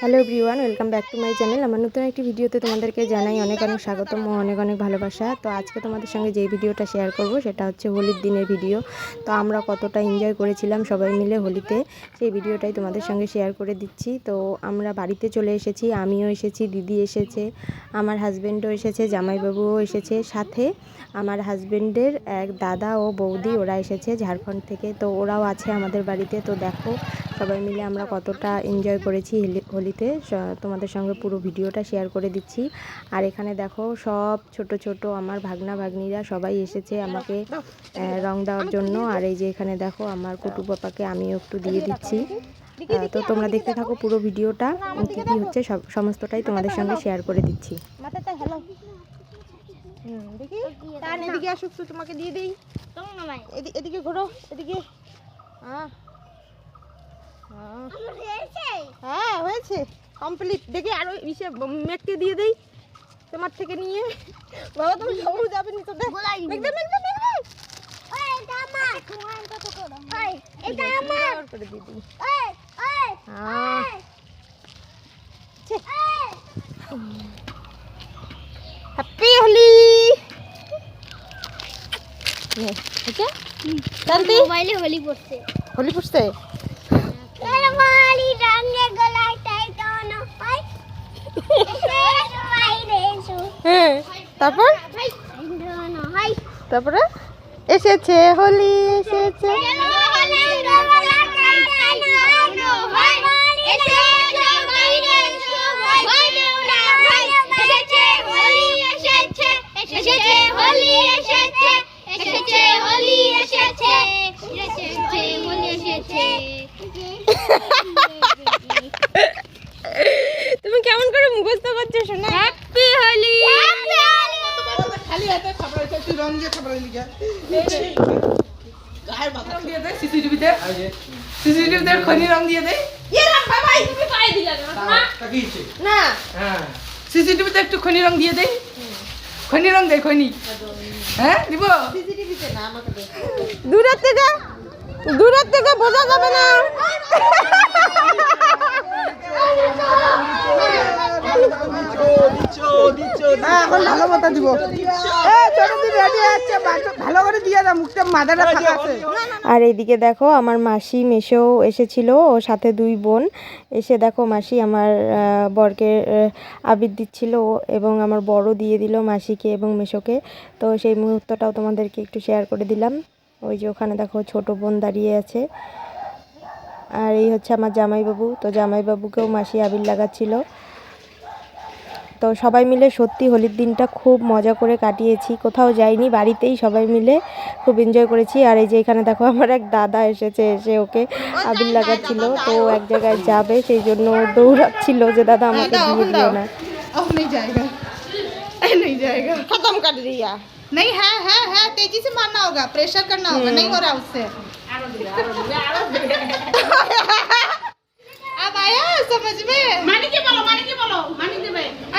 Hello everyone welcome back to my channel আমার নতুন একটি ভিডিওতে তোমাদেরকে জানাই অনেক অনেক স্বাগতম ও অনেক অনেক ভালোবাসা। তো আজকে তোমাদের সঙ্গে যেই ভিডিওটা শেয়ার করব, সেটা হচ্ছে হোলির দিনের ভিডিও। তো আমরা কতটা এনজয় করেছিলাম সবাই মিলে হোলিতে, সেই ভিডিওটাই তোমাদের সঙ্গে শেয়ার করে দিচ্ছি। তো আমরা বাড়িতে চলে এসেছি, আমিও এসেছি, দিদি এসেছে, আমার হাজব্যান্ডও এসেছে, জামাইবাবুও এসেছে। সাথে আমার হাজব্যান্ডের এক দাদা ও বৌদি, ওরা এসেছে ঝাড়খণ্ড থেকে। তো ওরাও আছে আমাদের বাড়িতে। তো দেখো সবাই মিলে আমরা কতটা এনজয় করেছি হিলি- হোলিতে। তোমাদের সঙ্গে পুরো ভিডিওটা শেয়ার করে দিচ্ছি। আর এখানে দেখো সব ছোট ছোট আমার ভাগনা ভাগ্নিরা সবাই এসেছে আমাকে রং দেওয়ার জন্য। আর এই যে এখানে দেখো আমার কুটু পাপাকে আমিও একটু দিয়ে দিচ্ছি। তো তোমরা দেখতে থাকো পুরো ভিডিওটা কী কী হচ্ছে সব সমস্তটাই তোমাদের সঙ্গে শেয়ার করে দিচ্ছি। দেখি। এদিকে আসুক তোমাকে দিয়ে দেই। এদি- এদিকে ঘোরো এদিকে। হ্যাঁ হ্যাঁ। হ্যাঁ হয়েছে। কমপ্লিট দেখি আরও ইসে দিয়ে দেই তোমার থেকে নিয়ে। বাবা তুমি সবুজ যাবে নি তো দেখ দিয়ে দিই। হ্যাঁ। হ্যাপি হোলি নে, ওকে? শান্তি? মোবাইলে হোলি পড়ছে। হোলি পুষছে হ্যাঁ তারপর? তারপরে? এসেছে হোলি এসেছে। তুমি কেমন করে মুখস্থ করছ শোনা হ্যাপি হোলি খালি হাতে খাবার তুই রং দিয়ে খাবার লিখা সিসিটিভিতে খনি রং ইয়ে হ্যাঁ একটু খনি রং দিয়ে দে খনি রং দে খনি হ্যাঁ দিব দূরের থেকে দূরের থেকে বোঝা যাবে না এখন ভালো মতো দিব ভালো করে দিয়ে দাও মুখটা মাথাটা ফাঁকা আছে। আর এইদিকে দেখো আমার মাসি মেশো এসেছিল ও সাথে দুই বোন। এসে দেখো মাসি আমার বরকে আবির দিচ্ছিল ও- এবং আমার বড় দিয়ে দিল মাসিকে এবং মেশোকে তো সেই মুহূর্তটাও তোমাদেরকে একটু শেয়ার করে দিলাম। ওই যে ওখানে দেখো ছোট বোন দাঁড়িয়ে আছে। আর এই হচ্ছে আমার জামাইবাবু। তো জামাইবাবুকেও মাসি আবির লাগাচ্ছিল। তো সবাই মিলে সত্যি হোলির দিনটা খুব মজা করে কাটিয়েছি কোথাও যাইনি বাড়িতেই সবাই মিলে খুব এনজয় করেছি আর এই যে এখানে দেখো আমার এক দাদা এসেছে এসে ওকে আবির লাগাচ্ছিল তো ও এক জায়গায় যাবে সেই জন্য ও দৌড়াচ্ছিল যে দাদা আমাকে দিয়ে দিও না अब नहीं जाएगा नहीं जाएगा खत्म कर दिया नहीं है है है तेजी से मारना होगा प्रेशर करना होगा नहीं हो रहा उससे अब आया समझ में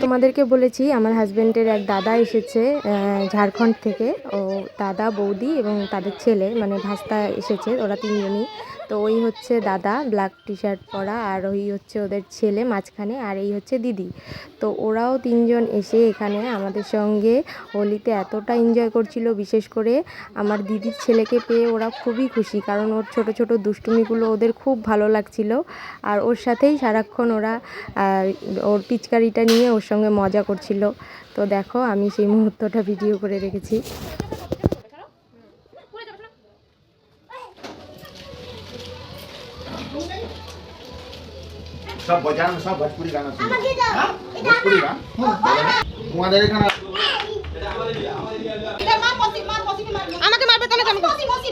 তোমাদেরকে বলেছি, আমার হাজব্যান্ডের এক দাদা এসেছে ঝাড়খণ্ড থেকে। ও দাদা, বৌদি এবং তাদের ছেলে মানে ভাস্তা এসেছে, ওরা তিনজনই। তো ওই হচ্ছে দাদা ব্ল্যাক টি শার্ট পরা আর ওই হচ্ছে ওদের ছেলে মাঝখানে আর এই হচ্ছে দিদি। তো ওরাও তিনজন এসে এখানে আমাদের সঙ্গে হোলিতে এতটা এনজয় করছিল, বিশেষ করে আমার দিদির ছেলেকে পেয়ে ওরা খুবই খুশি, কারণ ওর ছোট ছোট দুষ্টুমিগুলো ওদের খুব ভালো লাগছিল। আর ওর সাথেই সারাক্ষণ ওরা ওর পিচকারিটা নিয়ে ওর সঙ্গে মজা করছিল। তো দেখো আমি সেই মুহূর্তটা ভিডিও করে রেখেছি। सब बजाना सब भोजपुरी गाना सुनो भोजपुरी गाना তোমাদের এখানে আমাকে মারবে তাহলে কেন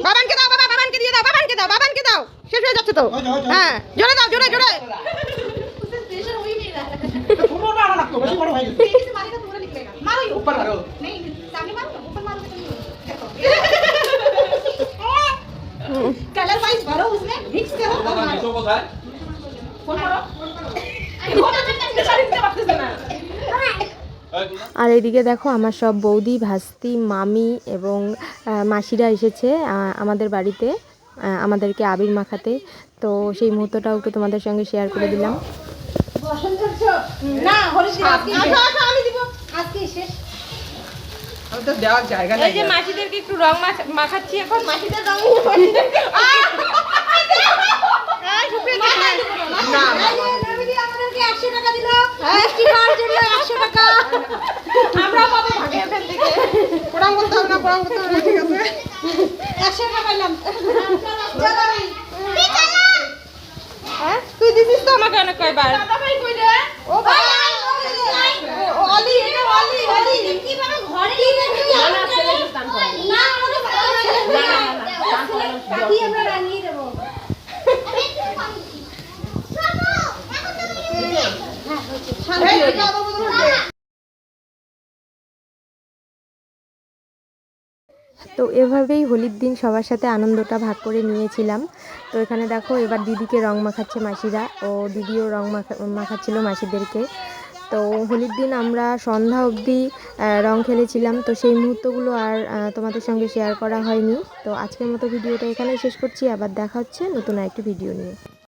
বাবানকে দাও বাবা বাবানকে দিয়ে দাও বাবানকে দাও বাবানকে দাও শেষ হয়ে যাচ্ছে তো হ্যাঁ জোরে দাও জোরে জোরে ऊपर मारो नहीं सामने मारो ऊपर मारो कलर वाइज भरो उसमें मिक्स करो फ़ोन करो আর এদিকে দেখো আমার সব বৌদি ভাস্তি মামি এবং মাসিরা এসেছে আমাদের বাড়িতে আমাদেরকে আবির মাখাতে। তো সেই মুহূর্তটাও একটু তোমাদের সঙ্গে শেয়ার করে দিলাম। শেষ। এই যে মাসিদেরকে একটু রং মাখাচ্ছি এখন। মাসিদের রং নিয়ে মাসিদেরকে এই, শুকিয়ে গেছে। আমাদেরকে একশো টাকা দিল মিষ্টি খাওয়ার জন্য একশো টাকা আমরাও পাবো ভাগে এখান থেকে প্রণাম করতে হবে না প্রণাম করতে হবে না ঠিক আছে একশো টাকা হ্যাঁ? তুই দিছিস তো আমাকে অনেক কয়বার ও ভাই ও অলি এটা অলি অলি কীভাবে ঘরে না আমাকে বাকি আমরা রানিয়ে দেবো এই, এটা আবার বোধ হয় তো এভাবেই হোলির দিন সবার সাথে আনন্দটা ভাগ করে নিয়েছিলাম। তো এখানে দেখো, এবার দিদিকে রং মাখাচ্ছে মাসিরা। ও দিদিও রং মাখা, মাখাচ্ছিল মাসিদেরকে। তো হোলির দিন আমরা সন্ধ্যা অবধি রং খেলেছিলাম। তো সেই মুহূর্তগুলো আর তোমাদের সঙ্গে শেয়ার করা হয়নি। তো আজকের মতো ভিডিওটা এখানেই শেষ করছি। আবার দেখা হচ্ছে নতুন আরেকটি ভিডিও নিয়ে।